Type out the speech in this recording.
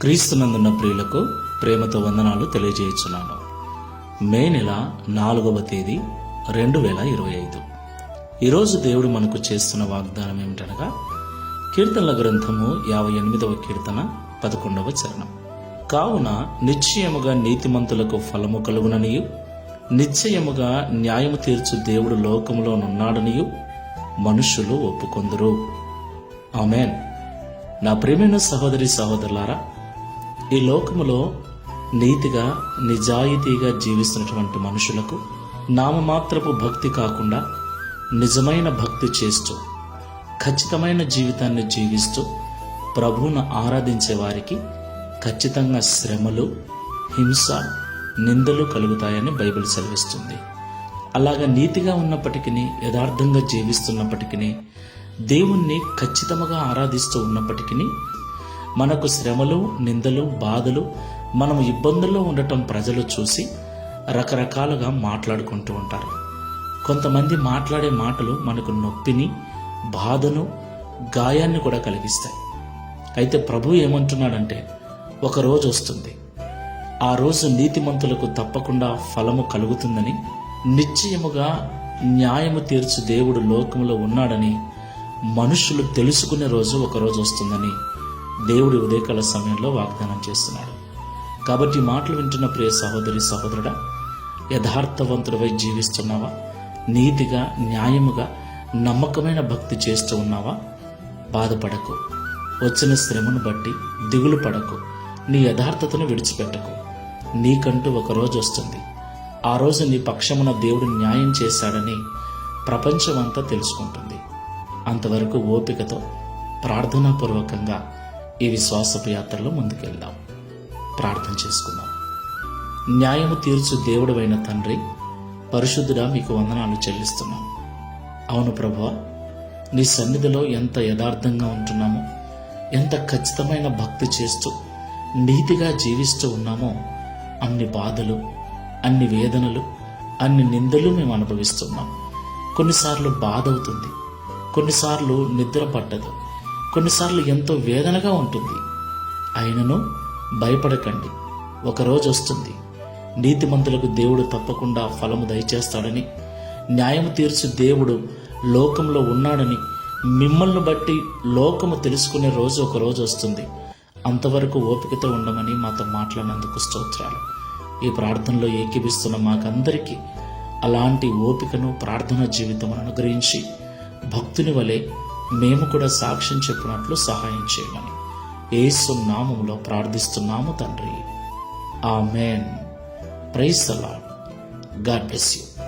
క్రీస్తునందున్న ప్రియులకు ప్రేమతో వందనాలు తెలియజేయుచున్నాను. మే నెల నాలుగవ తేదీ రెండు వేల ఇరవై ఐదు. ఈరోజు దేవుడు మనకు చేస్తున్న వాగ్దానం ఏమిటనగా కీర్తనల గ్రంథము యాభై ఎనిమిదవ కీర్తన పదకొండవ చరణం. కావున నిశ్చయముగా నీతిమంతులకు ఫలము కలుగుననియు నిశ్చయముగా న్యాయము తీర్చు దేవుడు లోకములోనున్నాడనియు మనుషులు ఒప్పుకొందురు. ఆమెన్. నా ప్రేమైన సహోదరి సహోదరులారా ఈ లోకములో నీతిగా నిజాయితీగా జీవిస్తున్నటువంటి మనుషులకు నామమాత్రపు భక్తి కాకుండా నిజమైన భక్తి చేస్తూ ఖచ్చితమైన జీవితాన్ని జీవిస్తూ ప్రభువును ఆరాధించే వారికి ఖచ్చితంగా శ్రమలు హింస నిందలు కలుగుతాయని బైబిల్ సెలవిస్తుంది. అలాగా నీతిగా ఉన్నప్పటికీ యథార్థంగా జీవిస్తున్నప్పటికీ దేవుణ్ణి ఖచ్చితంగా ఆరాధిస్తూ ఉన్నప్పటికీ మనకు శ్రమలు నిందలు బాధలు మనం ఇబ్బందుల్లో ఉండటం ప్రజలు చూసి రకరకాలుగా మాట్లాడుకుంటూ ఉంటారు. కొంతమంది మాట్లాడే మాటలు మనకు నొప్పిని బాధను గాయాన్ని కూడా కలిగిస్తాయి. అయితే ప్రభు ఏమంటున్నాడంటే ఒక రోజు వస్తుంది. ఆ రోజు నీతిమంతులకు తప్పకుండా ఫలము కలుగుతుందని నిశ్చయముగా న్యాయము తీర్చు దేవుడు లోకంలో ఉన్నాడని మనుషులు తెలుసుకునే రోజు ఒక రోజు వస్తుందని దేవుడి ఉదయకాల సమయంలో వాగ్దానం చేస్తున్నాడు కాబట్టి మాటలు వింటున్న ప్రియ సహోదరి సహోదరుడా యథార్థవంతుడివై జీవిస్తున్నావా? నీతిగా న్యాయముగా నమ్మకమైన భక్తి చేస్తూ ఉన్నావా? బాధపడకు. వచ్చిన శ్రమను బట్టి దిగులు పడకు. నీ యథార్థతను విడిచిపెట్టకు. నీకంటూ ఒక రోజు వస్తుంది. ఆ రోజు నీ పక్షమున దేవుడు న్యాయం చేశాడని ప్రపంచమంతా తెలుసుకుంటుంది. అంతవరకు ఓపికతో ప్రార్థనాపూర్వకంగా ఈ విశ్వాసపు యాత్రలో ముందుకెళ్దాం. ప్రార్థన చేసుకుందాం. న్యాయము తీర్చు దేవుడవైన తండ్రి పరిశుద్ధుడా మీకు వందనాలు చెల్లిస్తున్నాం. అవును ప్రభు నీ సన్నిధిలో ఎంత యథార్థంగా ఉంటున్నామో ఎంత ఖచ్చితమైన భక్తి చేస్తూ నీతిగా జీవిస్తూ ఉన్నామో అన్ని బాధలు అన్ని వేదనలు అన్ని నిందలు మేము అనుభవిస్తున్నాం. కొన్నిసార్లు బాధ అవుతుంది కొన్నిసార్లు నిద్ర పట్టదు. కొన్నిసార్లు ఎంతో వేదనగా ఉంటుంది. అయినను భయపడకండి. ఒకరోజు వస్తుంది. నీతిమంతులకు దేవుడు తప్పకుండా ఫలము దయచేస్తాడని న్యాయం తీర్చు దేవుడు లోకంలో ఉన్నాడని మిమ్మల్ని బట్టి లోకము తెలుసుకునే రోజు ఒక రోజు వస్తుంది. అంతవరకు ఓపికతో ఉండమని మాతో మాట్లాడినందుకు స్తోత్రాలు. ఈ ప్రార్థనలో ఏకీపిస్తున్న మాకందరికీ అలాంటి ఓపికను ప్రార్థన జీవితం అనుగ్రహించి భక్తుని వలె మేము కూడా సాక్ష్యం చెప్పినట్లు సహాయం చేయమని. ఏసు నామంలో ప్రార్థిస్తున్నాము తండ్రి. Amen praise the God bless you.